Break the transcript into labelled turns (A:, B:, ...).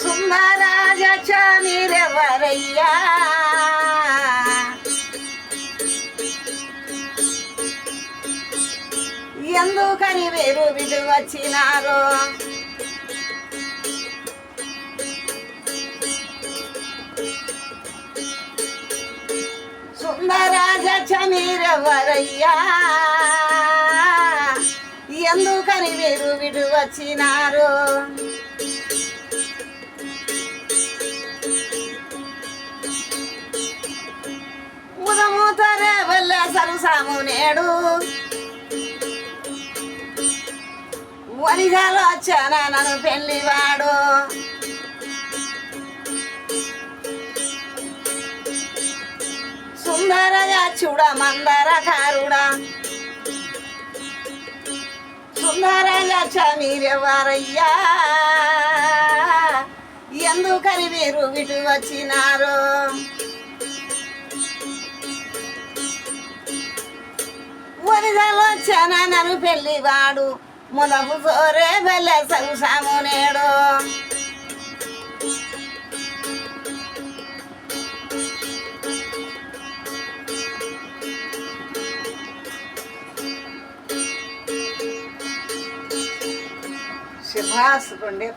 A: సుందరాజ మీరెవరయ్యా ఎందుకని మీరు విధి వచ్చినారు? సుందరాజ మీరెవరయ్యా ఎందుకని మీరు విడు వచ్చినారు? సాము నేడు వరిగాలో వచ్చానా నన్ను పెళ్ళివాడు. సుందరగా చూడ మందరకారుడా సుందరగా చమీరెవరయ్యా. ఎందుకని మీరు విటు వచ్చినారు? వరిదలో వచ్చానా నన్ను పెళ్ళివాడు ముదపు సోరే వెళ్ళే సరుసాము నేడు. శుభాస్ కొండే